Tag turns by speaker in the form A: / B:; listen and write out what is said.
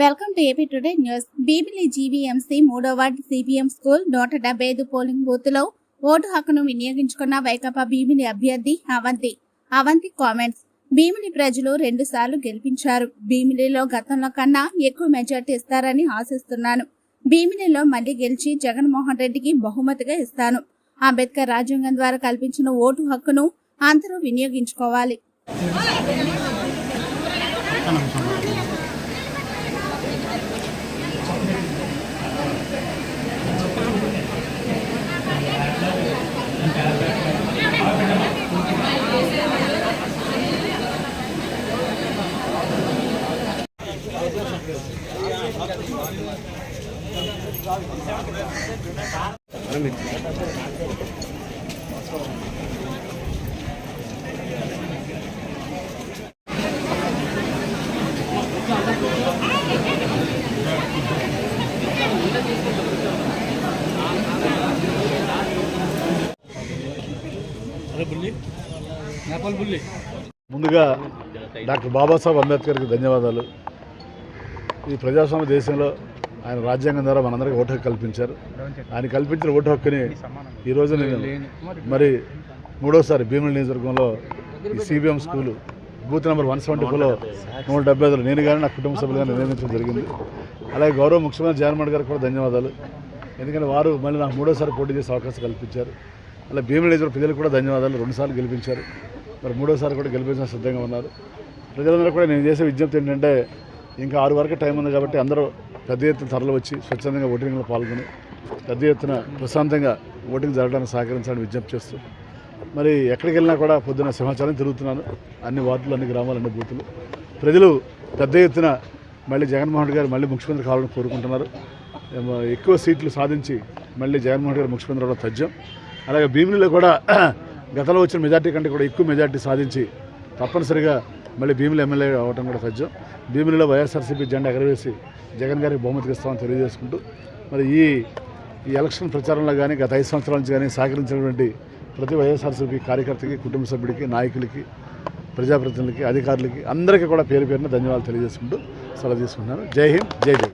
A: Welcome to AP today news Bobbili GVMC మూడో ward CPM school నూట డెబ్బై ఐదు పోలింగ్ బూత్లో ఓటు హక్కును వినియోగించుకున్న వైకాపా భీమిలి అభ్యర్థి అవంతి. అవంతి కామెంట్స్ భీమిలి ప్రజలు రెండు సార్లు గెలిపించారు. భీమిలిలో గతంలో కన్నా ఎక్కువ మెజార్టీ ఇస్తారని ఆశిస్తున్నాను. భీమిలిలో మళ్ళీ గెలిచి జగన్మోహన్ రెడ్డికి బహుమతిగా ఇస్తాను. అంబేద్కర్ రాజ్యాంగం ద్వారా కల్పించిన ఓటు హక్కును అందరూ వినియోగించుకోవాలి.
B: అరే బుల్లి
C: ముందుగా డాక్టర్ బాబాసాహెబ్ అంబేద్కర్కి ధన్యవాదాలు. ఈ ప్రజాస్వామ్య దేశంలో ఆయన రాజ్యాంగం ద్వారా మనందరికీ ఓటు హక్కు కల్పించారు. ఆయన కల్పించిన ఓటు హక్కుని ఈరోజు నేను మరి మూడోసారి భీముల నియోజకవర్గంలో ఈ CBM school booth number one seventy ఫోర్లో నూట డెబ్బై ఐదులో నేను కానీ నా కుటుంబ సభ్యులు కానీ నిర్ణయించడం జరిగింది. అలాగే గౌరవ ముఖ్యమంత్రి జగన్మోహన్ గారికి కూడా ధన్యవాదాలు. ఎందుకంటే వారు మళ్ళీ నాకు మూడోసారి పోటీ చేసే అవకాశం కల్పించారు. అలా భీముల ప్రజలు కూడా ధన్యవాదాలు. రెండుసార్లు గెలిపించారు. మరి మూడోసారి కూడా గెలిపించిన సిద్ధంగా ఉన్నారు. ప్రజలందరూ కూడా నేను చేసే విజ్ఞప్తి ఏంటంటే ఇంకా ఆరు వరకు టైం ఉంది కాబట్టి అందరూ పెద్ద ఎత్తున తరలి వచ్చి స్వచ్ఛందంగా ఓటింగ్లో పాల్గొని పెద్ద ఎత్తున ప్రశాంతంగా ఓటింగ్ జరగడానికి సహకరించాలని విజ్ఞప్తి చేస్తూ మరి ఎక్కడికి వెళ్ళినా కూడా పొద్దున సింహాచలం తిరుగుతున్నాను. అన్ని వార్డులు అన్ని గ్రామాలు అన్ని బూతులు. ప్రజలు పెద్ద ఎత్తున మళ్ళీ జగన్మోహన్ రెడ్డి గారు మళ్ళీ ముఖ్యమంత్రి కావాలని కోరుకుంటున్నారు. ఎక్కువ సీట్లు సాధించి మళ్ళీ జగన్మోహన్ రెడ్డి గారు ముఖ్యమంత్రి అవడం తథ్యం. అలాగే భీమిలిలో కూడా గతంలో వచ్చిన మెజార్టీ కంటే కూడా ఎక్కువ మెజార్టీ సాధించి తప్పనిసరిగా మళ్ళీ భీమిలి ఎమ్మెల్యే అవ్వడం కూడా తథ్యం భీమిలిలో వైఎస్ఆర్సీపీ జెండా ఎగరవేసి జగన్ గారికి బహుమతికి ఇస్తామని తెలియజేసుకుంటూ మరి ఈ ఈ ఎలక్షన్ ప్రచారంలో కానీ గత ఐదు సంవత్సరాల నుంచి కానీ సహకరించినటువంటి ప్రతి వైఎస్ఆర్సీపీ కార్యకర్తకి కుటుంబ సభ్యుడికి నాయకులకి ప్రజాప్రతినిధులకి అధికారులకి అందరికీ కూడా పేరు పేరున ధన్యవాదాలు తెలియజేసుకుంటూ సెలవు తీసుకుంటున్నాను. జై హింద్ జై జై.